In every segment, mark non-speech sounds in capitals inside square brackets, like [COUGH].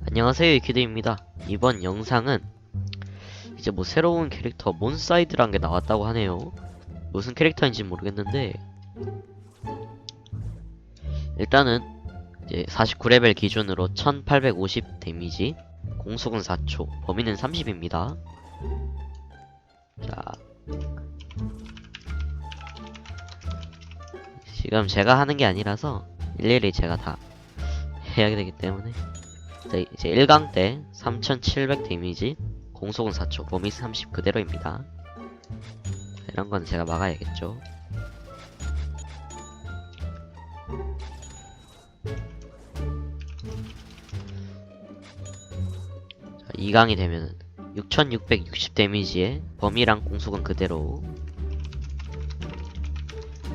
안녕하세요 유키드입니다. 이번 영상은 이제 뭐 새로운 캐릭터 몬사이드란 게 나왔다고 하네요. 무슨 캐릭터인지 모르겠는데 일단은 이제 49레벨 기준으로 1850 데미지 공속은 4초 범위는 30입니다. 자 지금 제가 하는 게 아니라서 일일이 제가 다 [LAUGHS] 해야 되기 때문에 자, 이제 1강 때 3700 데미지 공속은 4초 범위 30 그대로입니다. 이런 건 제가 막아야겠죠. 자, 2강이 되면 6660 데미지에 범위랑 공속은 그대로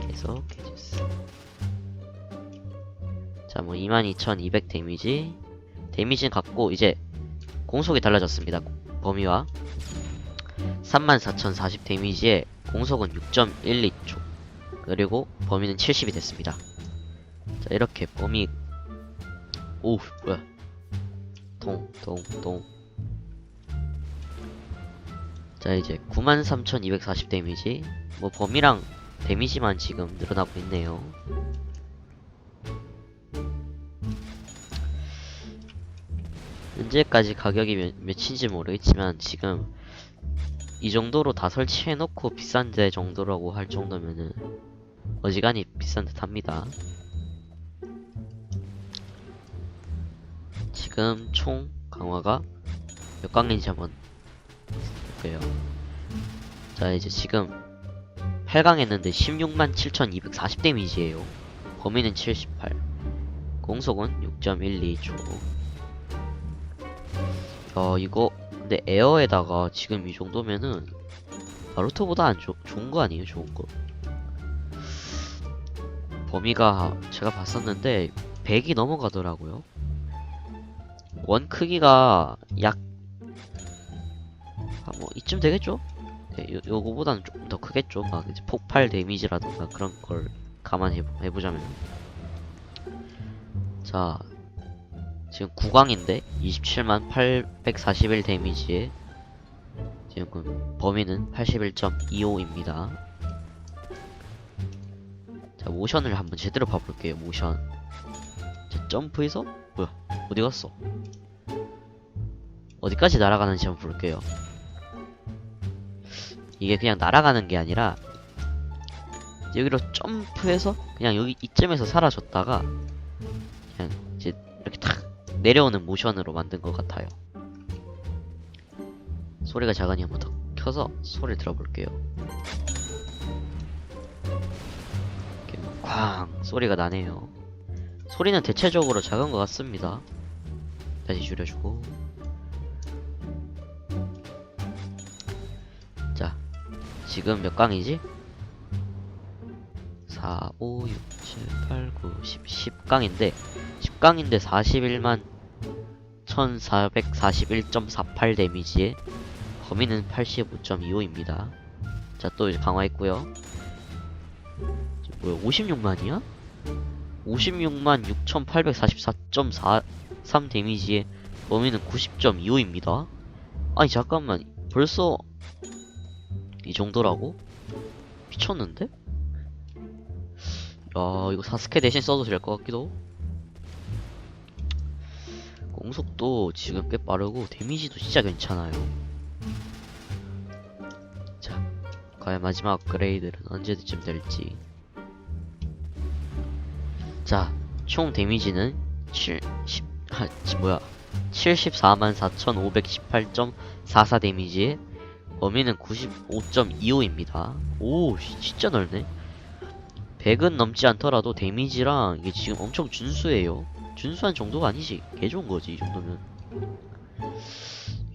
계속 해줬어 자뭐 22200 데미지 데미지는 같고 이제 공속이 달라졌습니다. 범위와 34,040 데미지에 공속은 6.12초 그리고 범위는 70이 됐습니다. 자 이렇게 범위 오 뭐야 동 동 동 자 이제 93,240 데미지 뭐 범위랑 데미지만 지금 늘어나고 있네요. 현재까지 가격이 몇, 몇인지 모르겠지만 지금 이 정도로 다 설치해놓고 비싼데 정도라고 할 정도면은 어지간히 비싼 듯 합니다. 지금 총 강화가 몇 강인지 한번 볼게요. 자 이제 지금 8강 했는데 16만 7240 데미지예요. 범위는 78 공속은 6.12초 야 이거 근데 에어에다가 지금 이 정도면은 나루토보다 안 좋, 좋은 거 아니에요? 좋은 거? 범위가 제가 봤었는데 100이 넘어가더라고요. 원 크기가 약 아, 뭐 이쯤 되겠죠? 네, 요, 요거보다는 조금 더 크겠죠? 막 이제 폭발 데미지라던가 그런 걸 감안해보자면. 자 지금 9강인데 27만 841 데미지에 지금 그 범위는 81.25입니다. 자 모션을 한번 제대로 봐볼게요. 모션. 자 점프해서 뭐야 어디 갔어? 어디까지 날아가는지 한번 볼게요. 이게 그냥 날아가는 게 아니라 여기로 점프해서 그냥 여기 이쯤에서 사라졌다가 그냥 이제 이렇게 탁 내려오는 모션으로 만든 것 같아요. 소리가 작으니 한번 더 켜서 소리를 들어볼게요. 이렇게 뭐쾅 소리가 나네요. 소리는 대체적으로 작은 것 같습니다. 다시 줄여주고 자 지금 몇 강이지? 4, 5, 6, 7, 8, 9, 10, 10강인데 10강인데 41만 1441.48 데미지에 범위는 85.25입니다. 자, 또 이제 강화했고요. 저 뭐야, 56만이야? 56만 6844.43 데미지에 범위는 90.25입니다. 아니, 잠깐만. 벌써 이 정도라고? 미쳤는데? 야, 이거 사스케 대신 써도 될 것 같기도. 공속도 지금 꽤 빠르고 데미지도 진짜 괜찮아요. 자, 과연 마지막 업그레이드는 언제쯤 될지. 자, 총 데미지는 7, 10, 아, 지- 뭐야. 74만 4,518.44 데미지에 범위는 95.25입니다. 오, 씨, 진짜 넓네. 100은 넘지 않더라도 데미지랑 이게 지금 엄청 준수해요. 준수한 정도가 아니지. 개 좋은 거지, 이 정도면.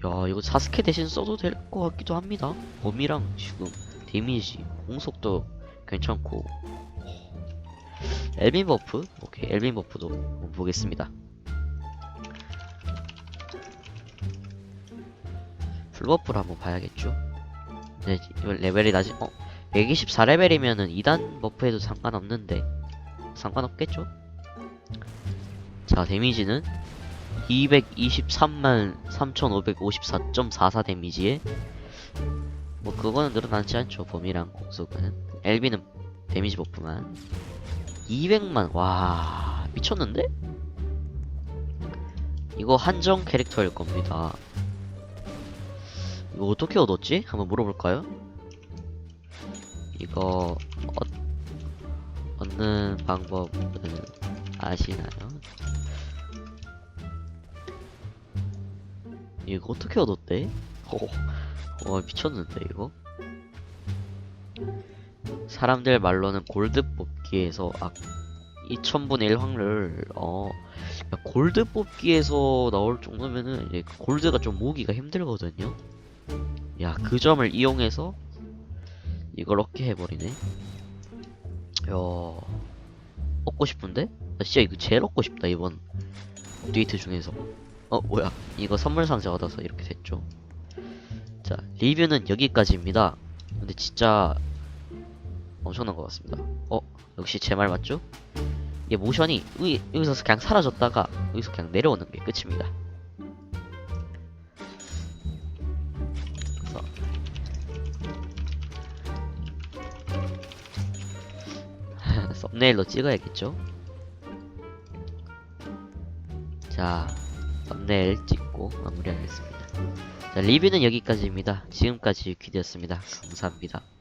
야, 이거 사스케 대신 써도 될 것 같기도 합니다. 범위랑 지금 데미지, 공속도 괜찮고. 엘빈 버프? 오케이, 엘빈 버프도 보겠습니다. 풀버프를 한번 봐야겠죠. 네, 이거 레벨이 낮이, 어? 124레벨이면은 2단 버프해도 상관없는데 상관없겠죠? 자 데미지는 223만 3554.44 데미지에 뭐 그거는 늘어나지 않죠 범위랑 공속은 LB는 데미지 버프만 200만 와 미쳤는데? 이거 한정 캐릭터일 겁니다 이거 어떻게 얻었지? 한번 물어볼까요? 이거 얻, 얻는 방법은 아시나요? 이거 어떻게 얻었대? 어, 와 미쳤는데 이거? 사람들 말로는 골드 뽑기에서 아 2000분의 1 확률 어 야, 골드 뽑기에서 나올 정도면은 이제 골드가 좀 모으기가 힘들거든요 야 그 점을 이용해서 이걸 얻게 해버리네 야 얻고 싶은데? 나 진짜 이거 제일 얻고 싶다 이번 업데이트 중에서 어 뭐야. 이거 선물 상자 얻어서 이렇게 됐죠. 자 리뷰는 여기까지입니다. 근데 진짜 엄청난 것 같습니다. 어 역시 제 말 맞죠? 이게 모션이 의, 여기서 그냥 사라졌다가 여기서 그냥 내려오는 게 끝입니다. 그래서 [LAUGHS] 썸네일로 찍어야겠죠? 자 썸네일 찍고 마무리하겠습니다. 자 리뷰는 여기까지입니다. 지금까지 퀴드였습니다. 감사합니다